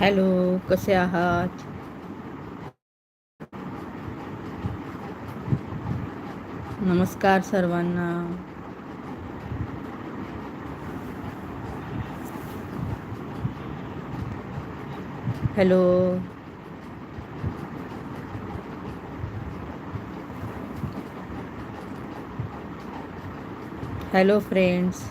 Hello कसे आहात नमस्कार सर्वांना। Hello hello friends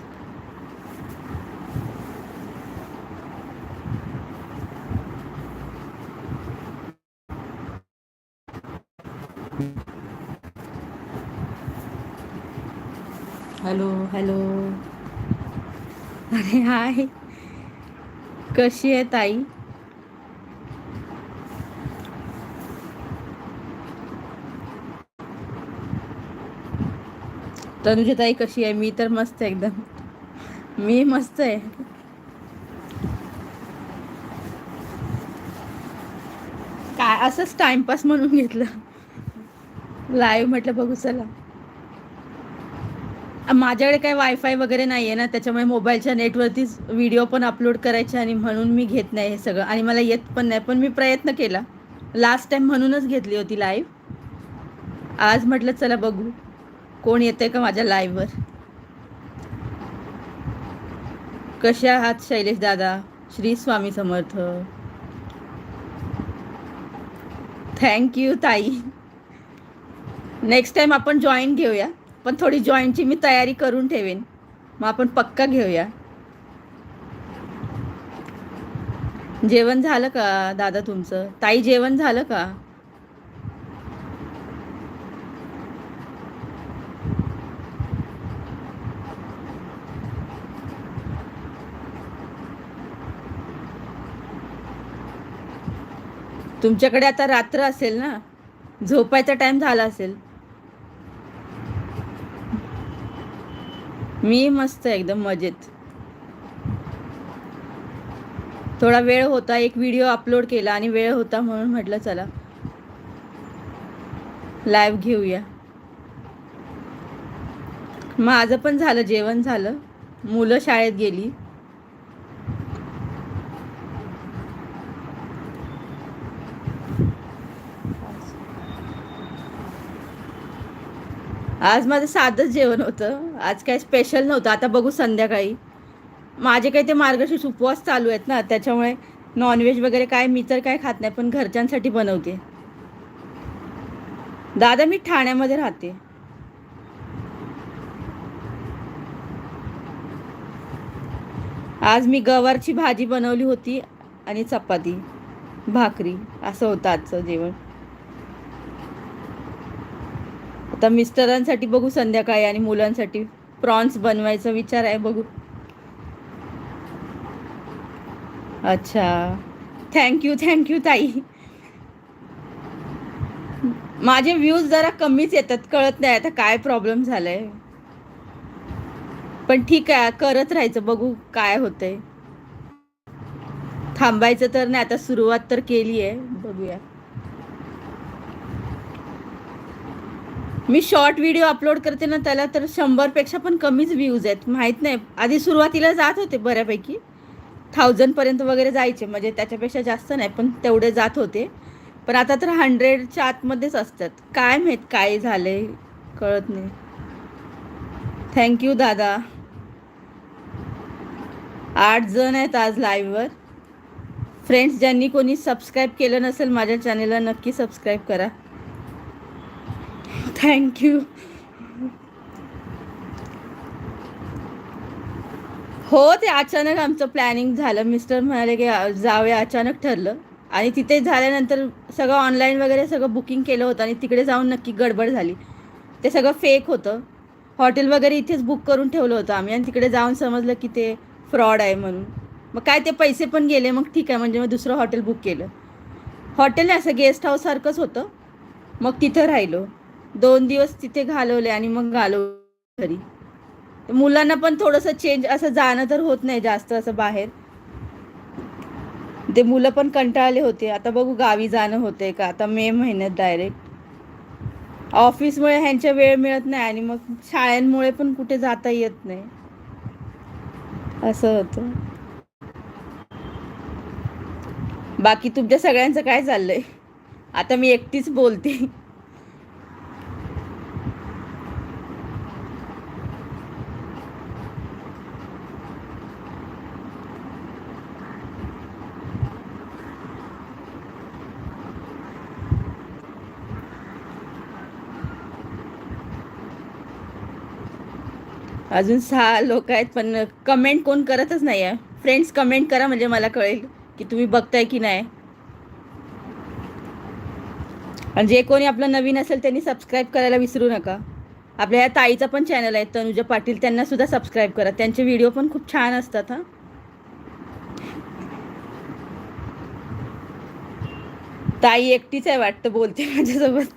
hello. Hello. अरे हाय. कशी आहे ताई? तनुजा ताई कशी आहे? मी तर मस्त आहे एकदम. मी मस्त आहे. काय असंच टाइमपास म्हणून घेतलं. लाईव्ह म्हटलं बघू चला. माझ्याकडे काही वायफाय वगैरे नाही आहे ना त्याच्यामुळे मोबाईलच्या नेटवरतीच व्हिडिओ पण अपलोड करायचे आणि म्हणून मी घेत नाही हे सगळं. आणि मला येत पण नाही पण मी प्रयत्न केला. लास्ट टाइम म्हणूनच घेतली होती लाईव्ह आज म्हटलं चला बघू. कोण येते का माझ्या लाईव्हवर कसे आहात शैलेश दादा? श्री स्वामी समर्थ. थँक्यू ताई. नेक्स्ट टाईम आपण जॉईंट घेऊया. पण थोडी जॉईंटची मी तयारी करून ठेवेन. मग आपण पक्का घेऊया. जेवण झालं का दादा तुमचं? ताई जेवण झालं का? तुमच्याकडे आता रात्र असेल ना? झोपायचा टाईम झाला असेल. मी मस्त एकदम मजेत. थोडा वेळ होता एक व्हिडिओ अपलोड केला आणि वेळ होता म्हणून म्हटलं चला लाईव्ह घेऊया. माझं पण झालं जेवण झालं. मुलं शाळेत गेली. आज माझं साधंच जेवण होतं. आज काय स्पेशल नव्हतं. आता बघू संध्याकाळी. माझे काही ते मार्गशीर्ष उपवास चालू आहेत ना त्याच्यामुळे नॉनव्हेज वगैरे काय मी तर काय खात नाही पण घरच्यांसाठी बनवते. दादा मी ठाण्यामध्ये राहते. आज मी गवारची भाजी बनवली होती आणि चपाती भाकरी असं होतं आजचं जेवण. आता मिस्टरांसाठी बघू संध्याकाळी आणि मुलांसाठी. प्रॉन्स बनवायचा विचार आहे बघू. अच्छा. थँक्यू थँक्यू ताई. माझे व्ह्यूज जरा कमीच येतात कळत नाही आता काय प्रॉब्लेम झालाय. पण ठीक आहे करत राहायचं बघू काय होतंय. थांबायचं तर नाही आता सुरुवात तर केली आहे बघूया. मी शॉर्ट व्हिडिओ अपलोड करते ना त्याला तर शंभरपेक्षा पण कमीच व्ह्यूज आहेत. माहीत नाही. आधी सुरुवातीला जात होते बऱ्यापैकी. थाउजंडपर्यंत वगैरे जायचे. म्हणजे त्याच्यापेक्षा जास्त नाही पण तेवढे जात होते. पण आता तर हंड्रेडच्या आतमध्येच असतात. काय माहीत काय झालं कळत नाही. थँक्यू दादा. आठ जण आहेत आज लाईव्हवर फ्रेंड्स ज्यांनी कोणी सबस्क्राईब केलं नसेल माझ्या चॅनेलला नक्की सबस्क्राईब करा. थँक्यू हो ते अचानक आमचं प्लॅनिंग झालं. मिस्टर म्हणाले की जाऊया. अचानक ठरलं. आणि तिथे झाल्यानंतर सगळं ऑनलाईन वगैरे सगळं बुकिंग केलं होतं आणि तिकडे जाऊन नक्की गडबड झाली. ते सगळं फेक होतं. हॉटेल वगैरे इथेच बुक करून ठेवलं होतं आम्ही आणि तिकडे जाऊन समजलं की ते फ्रॉड आहे म्हणून. मग काय ते पैसे पण गेले. मग ठीक आहे. म्हणजे मग दुसरं हॉटेल बुक केलं. हॉटेल नाही असं गेस्ट हाऊससारखंच होतं. मग तिथं राहिलो. दोन दिवस तिथे घालवले आणि मग घालव घरी. मुलांना पण थोडंसं चेंज असं जाणं तर होत नाही जास्त असं बाहेर. ते मुलं पण कंटाळले होते. आता बघू गावी जाणं होते का? आता मे महिन्यात डायरेक्ट ऑफिसमुळे ह्यांच्या वेळ मिळत नाही आणि मग शाळांमुळे पण कुठे जाता येत नाही. असं होतं. बाकी तुमच्या सगळ्यांचं काय चाललंय? आता मी एकटीच बोलते. अजून सहा लोक आहेत पण कमेंट कोण करतच नाही आहे. फ्रेंड्स कमेंट करा म्हणजे मला कळेल की तुम्ही बघताय की नाही. आणि जे कोणी आपलं नवीन असेल त्यांनी सबस्क्राईब करायला विसरू नका. आपल्या या ताईचा पण चॅनल आहे तनुजा पाटील त्यांना सुद्धा सबस्क्राईब करा. त्यांचे व्हिडिओ पण खूप छान असतात हां. ताई एकटीच आहे वाटतं बोलते माझ्यासोबत.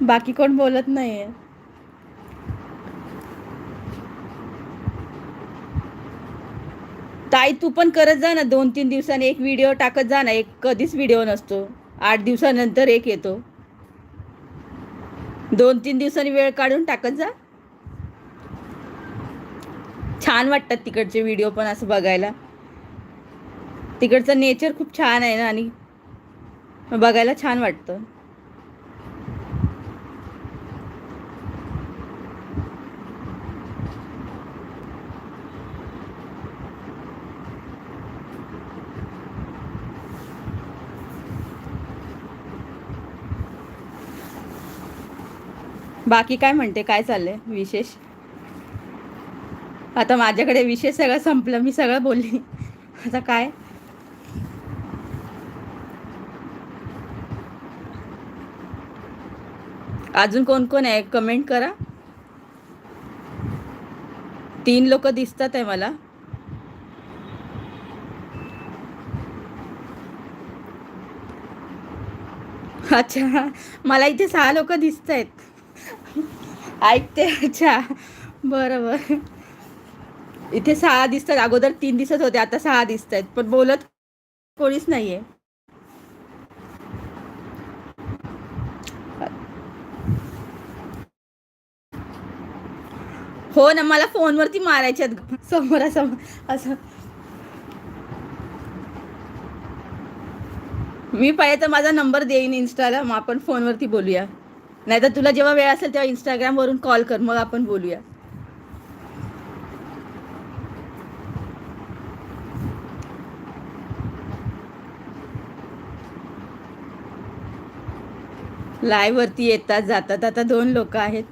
बाकी कोण बोलत नाही आहे ताई तू पण करत जा ना. दोन तीन दिवसांनी एक व्हिडिओ टाकत जा ना. एक कधीच व्हिडिओ नसतो. आठ दिवसानंतर एक येतो. दोन तीन दिवसांनी वेळ काढून टाकत जा. छान वाटतात तिकडचे व्हिडिओ पण असं बघायला. तिकडचं नेचर खूप छान आहे ना आणि बघायला छान वाटतं. बाकी काय म्हणते? काय चाललंय? विशेष? आता माझ्याकडे विशेष सगळं संपलं. मी सगळं बोलली. आता काय? अजून कोण कोण आहे? कमेंट करा. तीन लोक दिसतात आहे मला. अच्छा. मला इथे सहा लोक दिसत आहेत ऐकते अच्छा. बरं बरं इथे सहा दिसतात. अगोदर तीन दिसत होते आता सहा दिसत आहेत पण बोलत कोणीच नाहीये. हो ना मला फोनवरती मारायच्यात समोरासमोर असं मी पाहिजे तर माझा नंबर देईन इन्स्टाला मग आपण फोनवरती बोलूया. नाही तर तुला जेव्हा वेळ असेल तेव्हा इंस्टाग्राम वरून कॉल कर मग आपण बोलूया. लाईव्ह वरती येतात जातात. आता दोन लोक आहेत.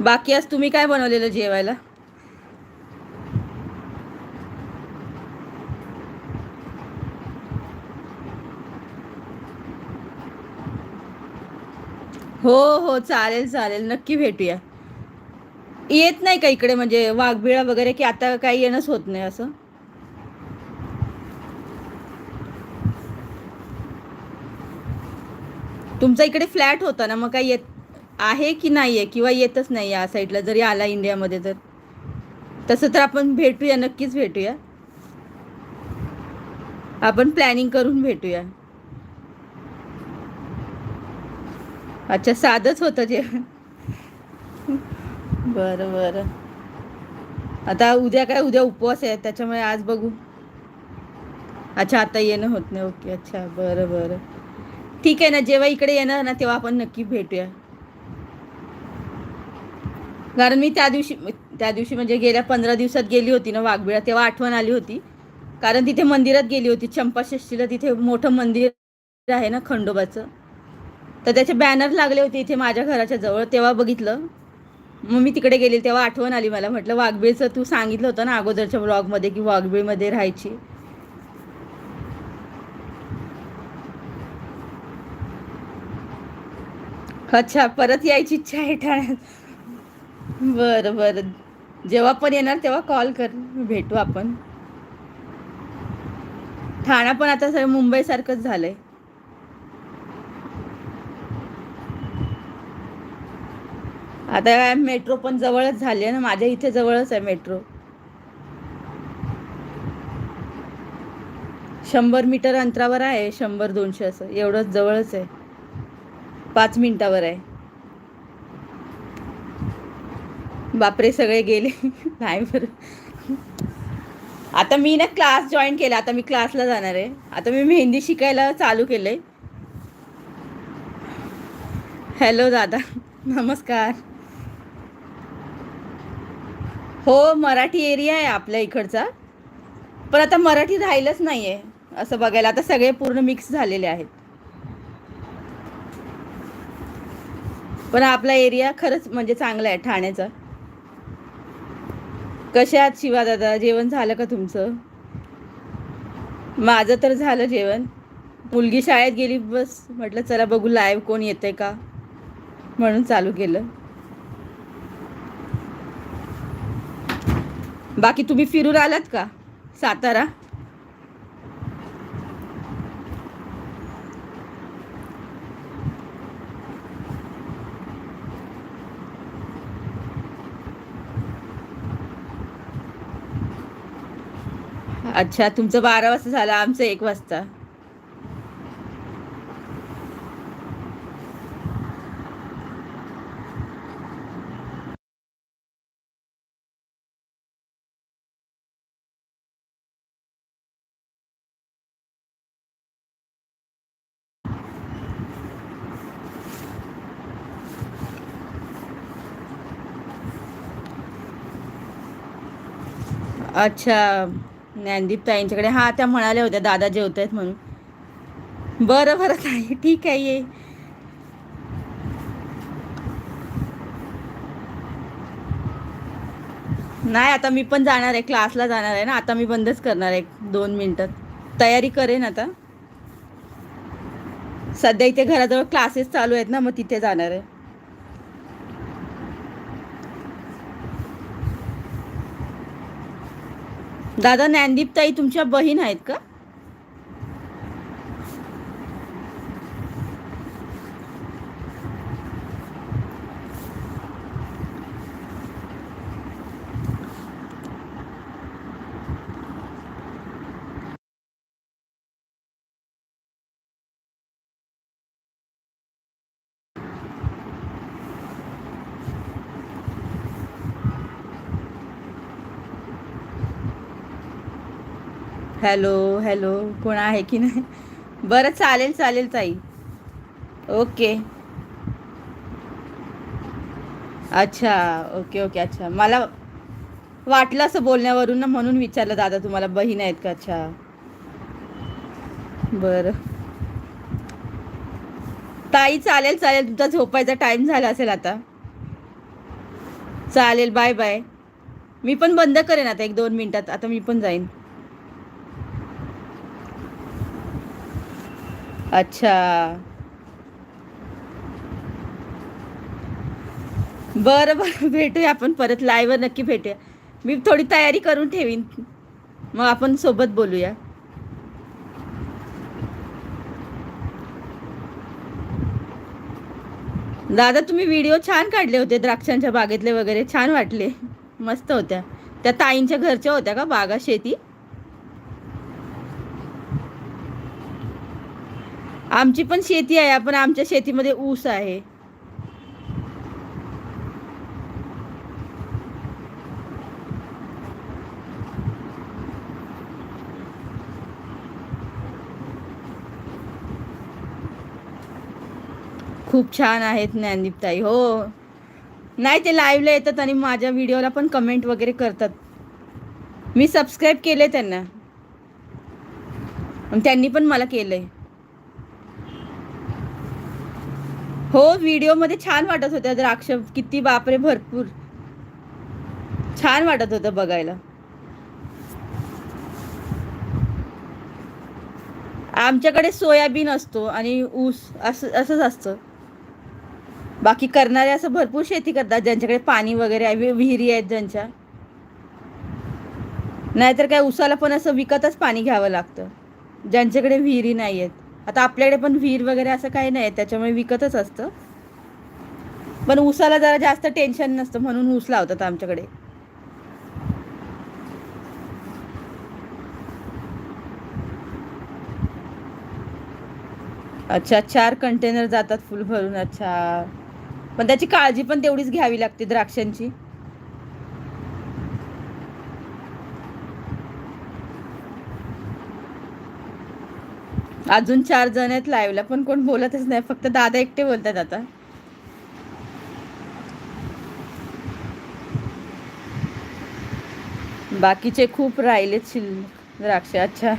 बाकी आज तुम्ही काय बनवलेलं जेवायला? हो हो चालेल चालेल. नक्की भेटूया. येत नाही का इकडे म्हणजे वाघबिळा वगैरे की आता काही येणंच होत नाही असं? तुमचा इकडे फ्लॅट होता ना मग काही येत आहे की नाही आहे किंवा येतच नाही या साईडला? जरी आला इंडियामध्ये तर. तसं तर आपण भेटूया नक्कीच भेटूया. आपण प्लॅनिंग करून भेटूया. अच्छा साधंच होतं जेवण. बरं बरं. आता उद्या काय उद्या उपवास आहे त्याच्यामुळे आज बघू. अच्छा आता येणं होत नाही ओके अच्छा बरं बरं. ठीक आहे ना जेव्हा इकडे येणार ना तेव्हा आपण नक्की भेटूया. कारण मी त्या दिवशी त्या दिवशी म्हणजे गेल्या पंधरा दिवसात गेली होती ना वाघबिळा तेव्हा आठवण आली होती. कारण तिथे मंदिरात गेली होती चंपाषष्टीला तिथे मोठं मंदिर आहे ना खंडोबाचं. तर त्याचे बॅनर लागले होते इथे माझ्या घराच्या जवळ तेव्हा बघितलं. मग मी तिकडे गेले तेव्हा आठवण आली मला. म्हटलं वाघबीळचं तू सांगितलं होतं ना अगोदरच्या ब्लॉगमध्ये की वाघबीळमध्ये राहायची. अच्छा परत यायची इच्छा आहे ठाण्यात. बरं बरं. जेव्हा पण येणार तेव्हा कॉल कर. भेटू आपण. ठाणा पण आता सगळं मुंबईसारखंच झालंय. आता मेट्रो पण जवळच झाली आहे ना माझ्या इथे जवळच आहे मेट्रो. शंभर मीटर अंतरावर आहे शंभर दोनशे असं. एवढंच जवळच आहे. पाच मिनिटावर आहे. बापरे सगळे गेले. नाही बरं. आता मी ना क्लास जॉईन केला आता मी क्लासला जाणार आहे. आता मी मेहंदी शिकायला चालू केलं आहे हॅलो दादा. नमस्कार. हो मराठी एरिया आहे आपल्या इकडचा. पण आता मराठी राहिलंच नाही आहे असं बघायला. आता सगळे पूर्ण मिक्स झालेले आहेत. पण आपला एरिया खरंच म्हणजे चांगला आहे ठाण्याचा. कशा आहात शिवा दादा? जेवण झालं का तुमचं? माझं तर झालं जेवण. मुलगी शाळेत गेली बस. म्हटलं चला बघू लाईव्ह कोण येते का? म्हणून चालू केलं. बाकी तुम्ही फिरून आलात का? सातारा? अच्छा तुमचं बारा वाजता झालं आमचं एक वाजता. अच्छा ज्ञानदीप ताईंच्याकडे. हा त्या म्हणाल्या होत्या दादा जेवत आहेत म्हणून. बरं बरं ताई. ठीक आहे ये. नाही आता मी पण जाणार आहे. क्लासला जाणार आहे ना. आता मी बंदच करणार आहे दोन मिनटात. तयारी करेन आता. सध्या इथे घराजवळ क्लासेस चालू आहेत ना मग तिथे जाणार आहे. दादा ज्ञानदीप ताई तुमच्या बहीण आहेत का? हॅलो हॅलो कोण आहे की नाही? बरं चालेल चालेल ताई. ओके. अच्छा ओके ओके अच्छा. मला वाटलं असं बोलण्यावरून ना म्हणून विचारलं दादा तुम्हाला बहीण आहेत का? अच्छा. बरं. ताई चालेल चालेल. तुमचा झोपायचा टाईम झाला असेल आता. चालेल बाय बाय मी पण बंद करेन आता एक दोन मिनटात. आता मी पण जाईन. अच्छा. बरं बरं. भेटूया आपण परत. लाईव्हवर नक्की भेटूया. मी थोडी तयारी करून ठेवीन. मग आपण सोबत बोलूया. दादा तुम्ही व्हिडिओ छान काढले होते द्राक्षांच्या बागेतले वगैरे. छान वाटले. मस्त होत्या. त्या ताईंच्या घरच्या होत्या का बागा शेती? आमची पण शेती आहे पण आमच्या शेतीमध्ये ऊस आहे. खूप छान आहेत ज्ञानदीपताई हो. नाही ते लाईव्हला येतात आणि माझ्या व्हिडिओला पण कमेंट वगैरे करतात. मी सबस्क्राईब केले त्यांना. त्यांनी पण मला केलंय. हो व्हिडिओमध्ये छान वाटत होत्या द्राक्ष. किती बापरे भरपूर. छान वाटत होतं बघायला. आमच्याकडे सोयाबीन असतो आणि ऊस असं असंच असतं. बाकी करणारे असं भरपूर शेती करतात ज्यांच्याकडे पाणी वगैरे आहे वि- विहिरी आहेत ज्यांच्या. नाहीतर काय उसाला पण असं विकतच पाणी घ्यावं लागतं. ज्यांच्याकडे विहिरी नाही आहेत. आता आपल्याकडे पण विहीर वगैरे असं काही नाही आहे त्याच्यामुळे विकतच असतं. पण ऊसाला जरा जास्त टेन्शन नसतं म्हणून ऊस लावतात आमच्याकडे. अच्छा चार कंटेनर जातात फुल भरून अच्छा. पण त्याची काळजी पण तेवढीच घ्यावी लागते द्राक्षांची. अजून चार जण आहेत लाईव्हला पण कोण बोलतच नाही. फक्त दादा एकटे बोलतात आता. बाकीचे खूप राहिलेत शिल्लक द्राक्ष. अच्छा.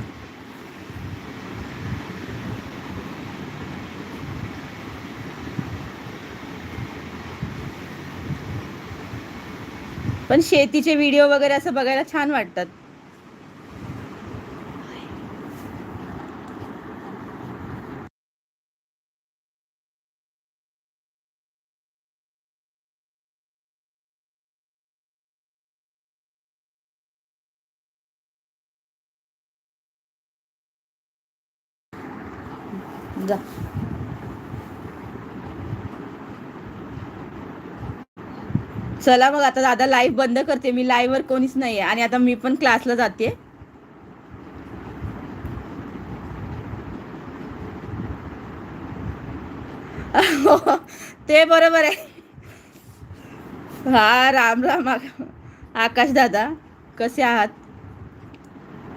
पण शेतीचे व्हिडिओ वगैरे असं बघायला छान वाटतात. जा. चला मग आता दादा लाईव्ह बंद करते. मी लाईव्हवर वर कोणीच नाहीये. आणि आता मी पण क्लासला जाते. ते बरोबर आहे. हा राम राम आकाश दादा कसे आहात?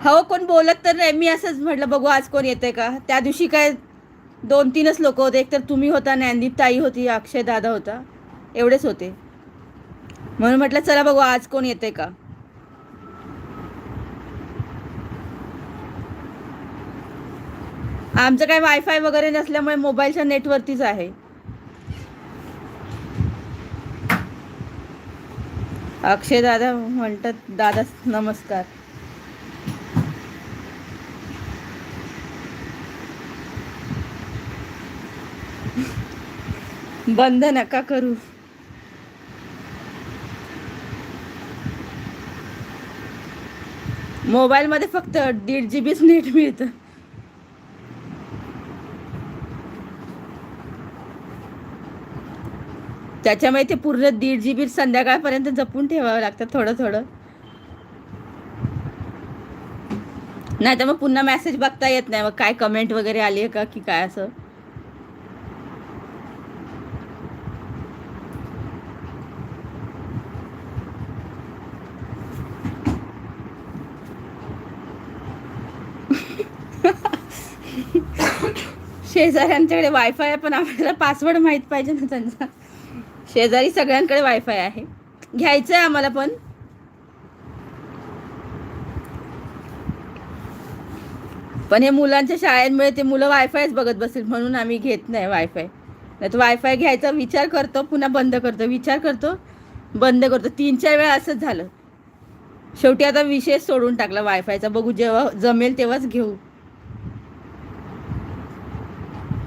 हो कोण बोलत तर नाही. मी असंच म्हटलं बघू आज कोण येते का? त्या दिवशी काय दोन तीनच लोक होते. एक तर तुम्ही होता ज्ञानदीप ताई होती अक्षय दादा होता. एवढेच होते. म्हणून म्हटलं चला बघू आज कोण येते का? आमचं काय वायफाय वगैरे नसल्यामुळे मोबाईलच्या नेटवरतीच आहे. अक्षय दादा म्हणतात दादा नमस्कार. बंद नका करू. मोबाईलमध्ये फक्त दीड जी बीच नेट मिळतं. त्याच्यामुळे ते पूर्ण दीड जी बी संध्याकाळपर्यंत जपून ठेवावं लागतं थोडं थोडं. नाही तर मग पुन्हा मेसेज बघता येत नाही. मग काय कमेंट वगैरे आली आहे का? की काय असं? शेजाऱ्यांच्याकडे वायफाय आहे पण आपल्याला पासवर्ड माहीत पाहिजे ना त्यांचा. शेजारी सगळ्यांकडे वायफाय आहे. घ्यायचं आहे आम्हाला पण. पण हे मुलांच्या शाळेमुळे ते मुलं वायफायच बघत बसतील म्हणून आम्ही घेत नाही वायफाय नाही तर वायफाय घ्यायचा विचार करतो पुन्हा बंद करतो. विचार करतो बंद करतो. तीन चार वेळा असंच झालं. शेवटी आता विषय सोडून टाकला वायफायचा बघू जेव्हा जमेल तेव्हाच घेऊ.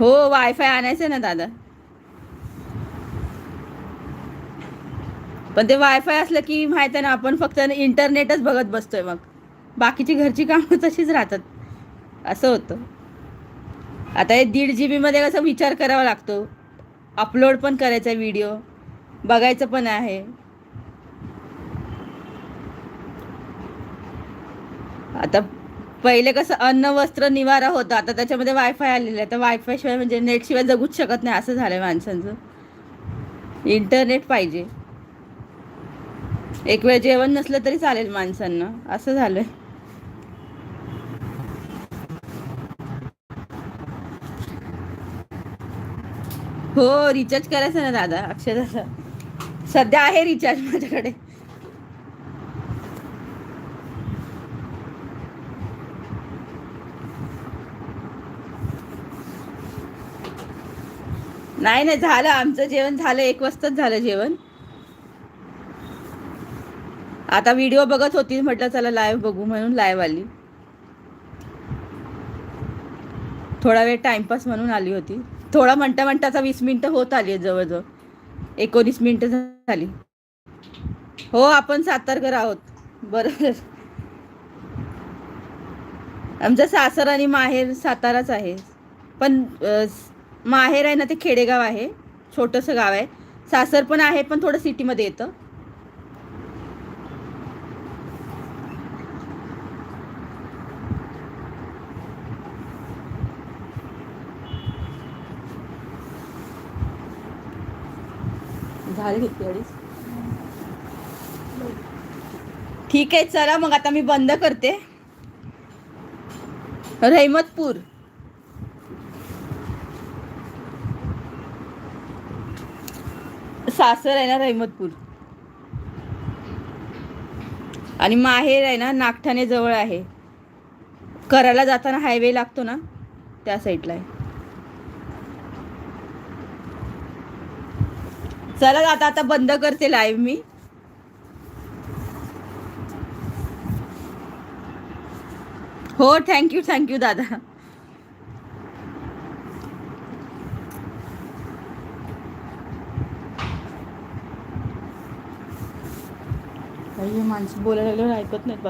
हो वायफाय आणायचं ना दादा. पण ते वायफाय असलं की माहीत आहे ना आपण फक्त इंटरनेटच बघत बसतोय मग. बाकीची घरची कामं तशीच राहतात. असं होतं. आता हे दीड जी बीमध्ये कसं विचार करावा लागतो. अपलोड पण करायचा व्हिडिओ बघायचं पण आहे. आता पहिले कसं अन्न वस्त्र निवारा होता. आता त्याच्यामध्ये वायफाय आलेलं आहे. तर वायफाय शिवाय म्हणजे नेटशिवाय जगूच शकत नाही असं झालं आहे माणसांचं. इंटरनेट पाहिजे. एक वेळ जेवण नसलं तरी चालेल माणसांना. असं झालंय. हो रिचार्ज करायचं ना दादा अक्षय दादा सध्या आहे रिचार्ज माझ्याकडे. नाही नाही झालं. आमचं जेवण झालं. एक वाजताच झालं जेवण. आता व्हिडिओ बघत होती. म्हटलं चला लाईव्ह बघू म्हणून लाईव्ह आली. थोडा वेळ टाइमपास म्हणून आली होती. थोडा म्हणता म्हणताचा वीस मिनटं होत आली आहे जवळजवळ. एकोणीस मिनटं झाली. हो आपण सातारकर आहोत. बरोबर. आमचं सासर आणि माहेर साताराच आहे. पण माहेर आहे ना ते खेडेगाव आहे. छोटंसं गाव आहे. सासर पण आहे पण थोडं सिटीमध्ये येतं. अडीच ठीक आहे चला मग आता मी बंद करते. रहमतपूर. सासर आहे ना रहमतपूर. आणि माहेर आहे ना नागठाणे जवळ आहे. करायला जाताना हायवे लागतो ना त्या साईडला आहे. चला आता आता बंद करते लाईव्ह मी. हो थँक्यू थँक्यू दादा. हे माणसं बोलायला लागल्यावर ऐकत नाहीत बाबा.